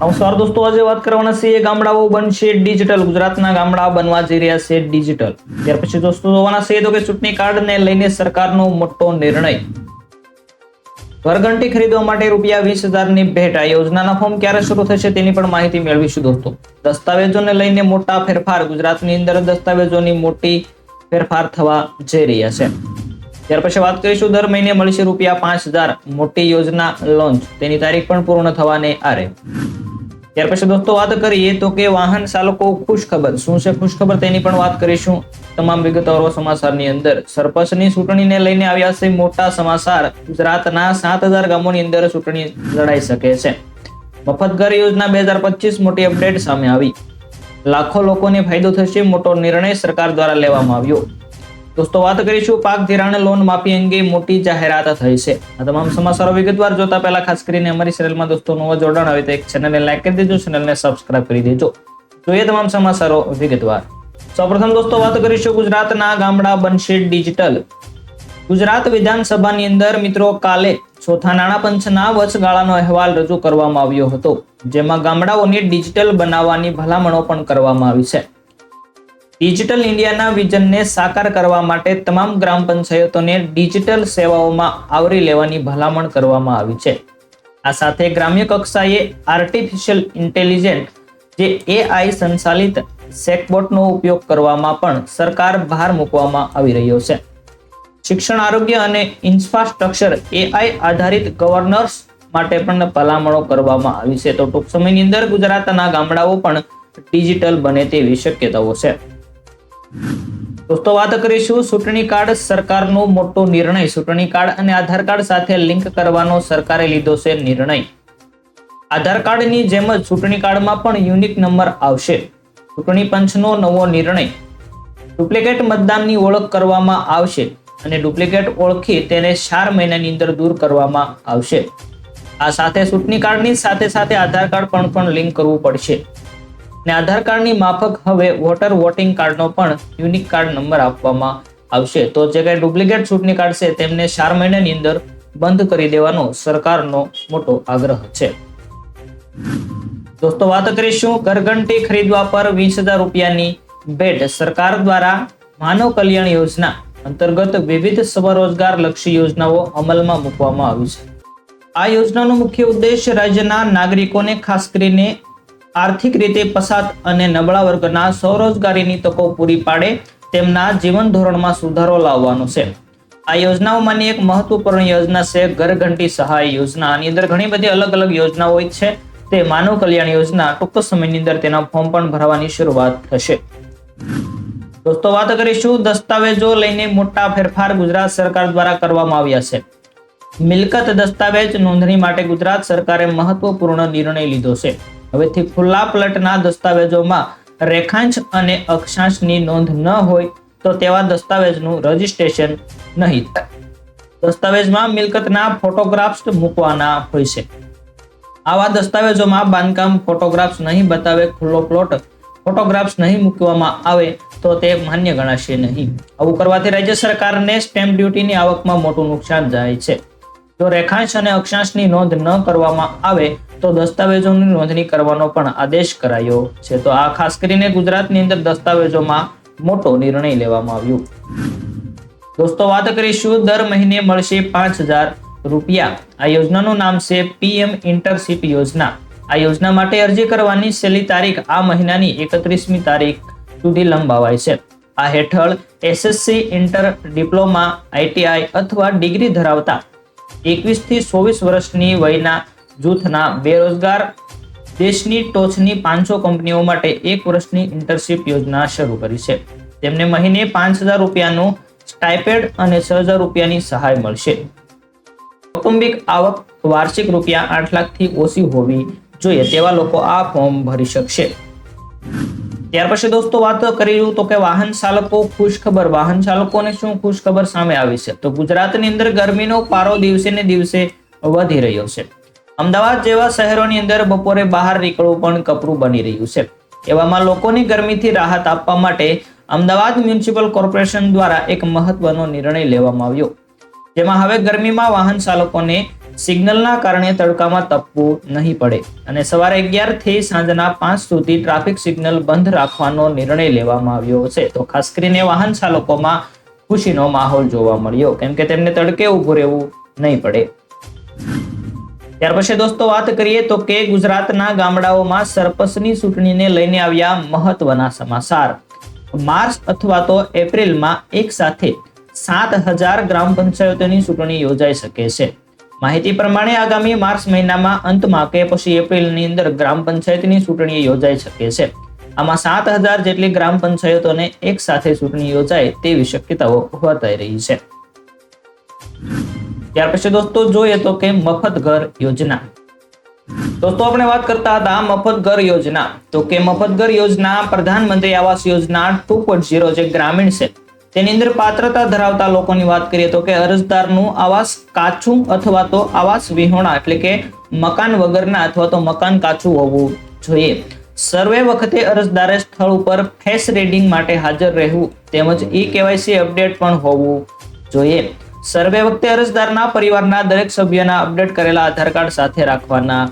નમસ્કાર દોસ્તો, આજે વાત કરવાના છીએ ગામડાઓ બનશે ડિજિટલ. ગુજરાતના ગામડા બનવા જઈ રહ્યા છે ડિજિટલ. ત્યાર પછી દોસ્તો, જોવાના છે તો કે ચૂંટણી કાર્ડને લઈને સરકારનો મોટો નિર્ણય. ઘરઘંટી ખરીદવા માટે રૂપિયા વીસ હજારની ભેટ. આ યોજનાના ફોર્મ ક્યારે શરૂ થશે તેની પણ માહિતી મેળવીશું દોસ્તો. દસ્તાવેજોને લઈને મોટા ફેરફાર. ગુજરાતની અંદર દસ્તાવેજોની મોટી ફેરફાર થવા જઈ રહ્યા છે. ત્યાર પછી વાત કરીશું, દર મહિને મળશે રૂપિયા પાંચ હજાર. મોટી યોજના લોન્ચ. તેની તારીખ પણ પૂર્ણ થવાને આરે. ત્યાર પછી દોસ્તો વાત કરીએ તો કે વાહન ચાલકો ખુશ ખબર શું છે ખુશખબર? તેની પણ વાત કરીશું. તમામ વિગતવારો સમાચારની અંદર. સરપંચની ચૂંટણીને લઈને આવ્યા છે મોટા સમાચાર. ગુજરાતના સાત હજાર ગામોની અંદર ચૂંટણી લડાઈ શકે છે. મફત ઘર યોજના બે હજાર પચીસ મોટી અપડેટ સામે આવી. લાખો લોકોને ફાયદો થશે મોટો નિર્ણય સરકાર દ્વારા લેવામાં આવ્યો. દોસ્તો, વાત કરીશું પાક ધિરાણ લોન માફી અંગે મોટી જાહેરાત થઈ છે. આ તમામ સમાચારો વિગતવાર જોતા પહેલા ખાસ કરીને અમારી ચેનલમાં દોસ્તો, નવો જોડાણ આવે તો એક ચેનલને લાઈક કરી દેજો, ચેનલને સબસ્ક્રાઇબ કરી દેજો. જોઈએ તમામ સમાચારો વિગતવાર. સૌપ્રથમ દોસ્તો, વાત કરીશું ગુજરાતના ગામડા બનશે ડિજિટલ. ગુજરાત વિધાનસભાની અંદર મિત્રો, કાલે ચોથા નાણાં પંચના વચગાળાનો અહેવાલ રજૂ કરવામાં આવ્યો હતો, જેમાં ગામડાઓને ડિજિટલ બનાવવાની ભલામણો પણ કરવામાં આવી છે. ડિજિટલ ઇન્ડિયાના વિઝનને સાકાર કરવા માટે તમામ ગ્રામ પંચાયતોને ડિજિટલ સેવાઓમાં આવરી લેવાની ભલામણ કરવામાં આવી છે. આ સાથે ગ્રામ્ય કક્ષાએ આર્ટિફિશિયલ ઇન્ટેલિજન્ટ, જે એઆઈ સંચાલિત સેકબોટનો ઉપયોગ કરવામાં પણ સરકાર ભાર મૂકવામાં આવી રહ્યો છે. શિક્ષણ, આરોગ્ય અને ઇન્ફ્રાસ્ટ્રક્ચર એઆઈ આધારિત ગવર્નર્સ માટે પણ ભલામણો કરવામાં આવી છે. તો ટૂંક સમયની અંદર ગુજરાતના ગામડાઓ પણ ડિજિટલ બને તેવી શક્યતાઓ છે. દોસ્તો, વાત કરીશું ચૂંટણી કાર્ડ સરકારનો મોટો નિર્ણય. ચૂંટણી કાર્ડ અને આધાર કાર્ડ સાથે લિંક કરવાનો સરકારે લીધો છે નિર્ણય. આધાર કાર્ડની જેમ જ ચૂંટણી કાર્ડમાં પણ યુનિક નંબર આવશે. ચૂંટણી પંચનો નવો નિર્ણય. ડુપ્લિકેટ મતદાનની ઓળખ કરવામાં આવશે અને ડુપ્લિકેટ ઓળખી તેને ચાર મહિનાની અંદર દૂર કરવામાં આવશે. આ સાથે ચૂંટણી કાર્ડની સાથે સાથે આધાર કાર્ડ પણ પણ લિંક કરવું પડશે. ને આધાર કાર્ડની માફક હવે વોટર વોટિંગ કાર્ડનો પણ યુનિક કાર્ડ નંબર આપવામાં આવશે. તો જે કાંઈ ડુપ્લિકેટ ચૂંટણી કાર્ડ છે, તેમને ચાર મહિનાની અંદર બંધ કરી દેવાનો સરકારનો મોટો આગ્રહ છે. દોસ્તો, વાત કરીશું ઘરઘંટી ખરીદવા પર વીસ હજાર રૂપિયાની ભેટ. સરકાર દ્વારા માનવ કલ્યાણ યોજના અંતર્ગત વિવિધ સ્વરોજગાર લક્ષી યોજનાઓ અમલમાં મૂકવામાં આવી છે. આ યોજનાનો મુખ્ય ઉદ્દેશ રાજ્યના નાગરિકોને ખાસ કરીને આર્થિક રીતે પસાર અને નબળા વર્ગના સ્વરોજગારીની તકો પૂરી પાડે તેમના જીવન ધોરણમાં સુધારો લાવવાનો છે. આ યોજનાઓમાંની એક મહત્વપૂર્ણ યોજના છે ઘરઘંટી સહાય યોજના. આની અંદર ઘણી બધી અલગ અલગ યોજનાઓ છે. તે માનવ કલ્યાણ યોજના. ટૂંક સમયની અંદર તેના ફોર્મ પણ ભરવાની શરૂઆત થશે. દોસ્તો, વાત કરીશું દસ્તાવેજો લઈને મોટા ફેરફાર ગુજરાત સરકાર દ્વારા કરવામાં આવ્યા છે. મિલકત દસ્તાવેજ નોંધણી માટે ગુજરાત સરકારે મહત્વપૂર્ણ નિર્ણય લીધો છે. હવેથી ખુલ્લા પ્લટના દસ્તાવેજોમાં રેખાંશ અને અક્ષાંશની નોંધ ન હોય તો તેવા દસ્તાવેજનું રજીસ્ટ્રેશન નહીં. દસ્તાવેજમાં મિલકતના ફોટોગ્રાફ્સ મૂકવાના હોય છે. આવા દસ્તાવેજોમાં બાંધકામ ફોટોગ્રાફ્સ નહીં બતાવે, ખુલ્લો પ્લોટ ફોટોગ્રાફ્સ નહીં મૂકવામાં આવે તો તે માન્ય ગણાશે નહીં. આવું કરવાથી રાજ્ય સરકારને સ્ટેમ્પ ડ્યુટીની આવકમાં મોટું નુકસાન જાય છે. જો રેખાંશ અને અક્ષાંશની નોંધ ન કરવામાં આવે તો દસ્તાવેજોની નોંધણી કરવાનો પણ આદેશ કરાયો છે. તો આ ખાસ કરીને ગુજરાતની અંદર દસ્તાવેજોમાં મોટો નિર્ણય લેવામાં આવ્યો. દોસ્તો, વાત કરીશું, દર મહિને મળશે પાંચ હજાર રૂપિયા. આ યોજનાનું નામ છે પીએમ ઇન્ટરશીપ યોજના. આ યોજના માટે અરજી કરવાની છેલ્લી તારીખ આ મહિનાની એકત્રીસમી તારીખ સુધી લંબાવાય છે. આ હેઠળ એસએસસી, ઇન્ટર, ડિપ્લોમા, આઈટીઆઈ અથવા ડિગ્રી ધરાવતા એકવીસથી ચોવીસ વર્ષની વયના જૂથના બેરોજગાર દેશની ટોચની પાંચસો કંપનીઓ માટે એક વર્ષની ઇન્ટર્નશીપ યોજના શરૂ કરી છે. તેમને મહિને પાંચ હજાર રૂપિયાનું સ્ટાઇપેડ અને છ હજાર રૂપિયાની સહાય મળશે. કૌટુંબિક આવક વાર્ષિક રૂપિયા આઠ લાખથી ઓછી હોવી જોઈએ તેવા લોકો આ ફોર્મ ભરી શકશે. ત્યાર પછી દોસ્તો વાત કરીશું તો કે વાહન ચાલકો ખુશ ખબર વાહન ચાલકોને શું ખુશ ખબર સામે આવી છે? તો ગુજરાતની અંદર ગરમીનો પારો દિવસે ને દિવસે વધી રહ્યો છે. અમદાવાદ જેવા શહેરોની અંદર બપોરે બહાર નીકળવું પણ કપરું બની રહ્યું છે. એવામાં લોકોની ગરમીથી રાહત આપવા માટે અમદાવાદ મ્યુનિસિપલ કોર્પોરેશન દ્વારા એક મહત્વનો નિર્ણય લેવામાં આવ્યો. જેમાં હવે ગરમીમાં વાહન ચાલકોને સિગ્નલના કારણે તડકામાં તપવું નહીં પડે અને સવારે અગિયારથી સાંજના પાંચ સુધી ટ્રાફિક સિગ્નલ બંધ રાખવાનો નિર્ણય લેવામાં આવ્યો છે. તો ખાસ કરીને વાહન ચાલકોમાં ખુશીનો માહોલ જોવા મળ્યો, કેમ કે તેમને તડકે ઊભું રહેવું નહીં પડે. ત્યાર પછી દોસ્તો વાત કરીએ તો કે ગુજરાતના ગામડાઓમાં સરપંચની ચૂંટણીને લઈને આવ્યા મહત્વના સમાચાર. માર્ચ અથવા તો એપ્રિલમાં એક સાથે સાત હજાર ગ્રામ પંચાયતોની ચૂંટણી યોજાઈ શકે છે. માહિતી પ્રમાણે આગામી માર્ચ મહિનામાં અંતમાં કે પછી એપ્રિલની અંદર ગ્રામ પંચાયતની ચૂંટણી યોજાઈ શકે છે. આમાં સાત હજાર જેટલી ગ્રામ પંચાયતોને એક સાથે ચૂંટણી યોજાય તેવી શક્યતાઓ વર્તાઈ રહી છે. ત્યાર પછી દોસ્તો જોઈએ તો કે મફત ઘર યોજના. દોસ્તો આપણે વાત કરતા હતા મફત ઘર યોજના. તો કે મફત ઘર યોજના પ્રધાનમંત્રી આવાસ યોજના ટુ જે ગ્રામીણ છે તેની અંદર પાત્રતા ધરાવતા લોકોની વાત કરીએ તો કે અરજદારનું આવાસ કાચું અથવા તો આવાસ વિહોણા, એટલે કે મકાન વગરના અથવા તો મકાન કાચું હોવું જોઈએ. સર્વે વખતે અરજદારે સ્થળ ઉપર ફેસ રીડિંગ માટે હાજર રહેવું તેમજ ઈ કેવાયસી અપડેટ પણ હોવું જોઈએ. સર્વે વખતે અરજદારના પરિવારના દરેક સભ્યના અપડેટ કરેલા આધાર કાર્ડ સાથે રાખવાના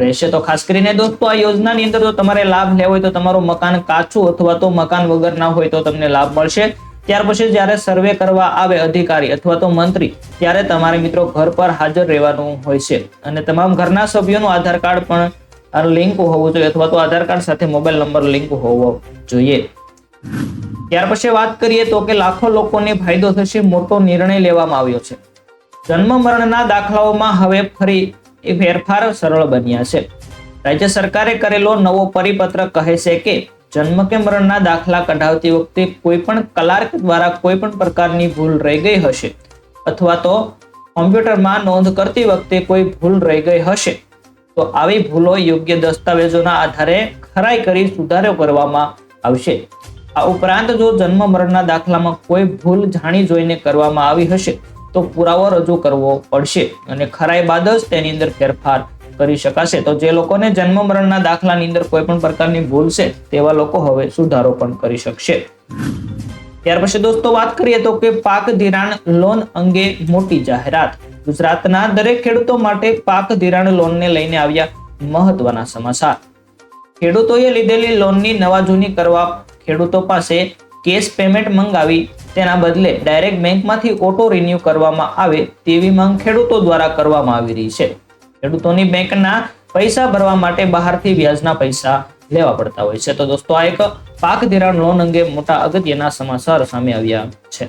રહેશે. તો ખાસ કરીને દોસ્તો, આ યોજનાની અંદર જો તમારે લાભ લેવો હોય તો તમારું મકાન કાચું અથવા તો મકાન વગરના હોય તો તમને લાભ મળશે. ત્યાર પછી જ્યારે સર્વે કરવા આવે અધિકારી અથવા તો મંત્રી, ત્યારે તમારે મિત્રો ઘર પર હાજર રહેવાનું હોય છે. અને તમામ ઘરના સભ્યોનું આધાર કાર્ડ પણ લિંક હોવું જોઈએ અથવા તો આધાર કાર્ડ સાથે મોબાઈલ નંબર લિંક હોવો જોઈએ. ત્યાર પછી વાત કરીએ તો કે લાખો લોકોને ફાયદો થશે મોટો નિર્ણય લેવામાં આવ્યો છે. જન્મ મરણના દાખલાઓમાં હવે ફરી એ ફેરફાર સરળ બન્યા છે. રાજ્ય સરકારે કરેલો નવો પરિપત્ર કહે છે કે જન્મ કે મરણના દાખલા કઢાવતી વખતે કોઈ પણ કલાર્ક દ્વારા કોઈ પણ પ્રકારની ભૂલ રહી ગઈ હશે? અથવા તો કોમ્પ્યુટરમાં નોંધ કરતી વખતે કોઈ ભૂલ રહી ગઈ હશે? તો આવી ભૂલો યોગ્ય દસ્તાવેજોના આધારે ખરાઈ કરી સુધારો કરવામાં આવશે. આ ઉપરાંત જો જન્મ મરણના દાખલામાં કોઈ ભૂલ જાણી જોઈને કરવામાં આવી હશે, તો પુરાવો રજૂ કરવો પડશે અને ખરાઈ બાદ જ તેની અંદર ફેરફાર કરી શકાશે. તો જે લોકોને જન્મ મરણના દાખલાની અંદર કોઈ પણ પ્રકારની ભૂલ છે, તેવા લોકો હવે સુધારો પણ કરી શકશે. ત્યાર પછી દોસ્તો વાત કરીએ તો કે પાક ધિરાણ લોન અંગે મોટી જાહેરાત. ગુજરાતના દરેક ખેડૂતો માટે પાક ધિરાણ લોનને લઈને આવ્યા મહત્વના સમાચાર. ખેડૂતોએ લીધેલી લોનની નવા જૂની કરવા ખેડૂતો પાસે કેશ પેમેન્ટ મંગાવી, તેના બદલે ડાયરેક્ટ બેંકમાંથી ઓટો રિન્યુ કરવામાં આવે તેવી માંગ ખેડૂતો દ્વારા કરવામાં આવી રહી છે. ખેડૂતોની બેંકના પૈસા ભરવા માટે બહારથી વ્યાજના પૈસા લેવા પડતા હોય છે. તો દોસ્તો, આ એક પાક ધિરાણ લોન અંગે મોટા અગત્યના સમાચાર સામે આવ્યા છે.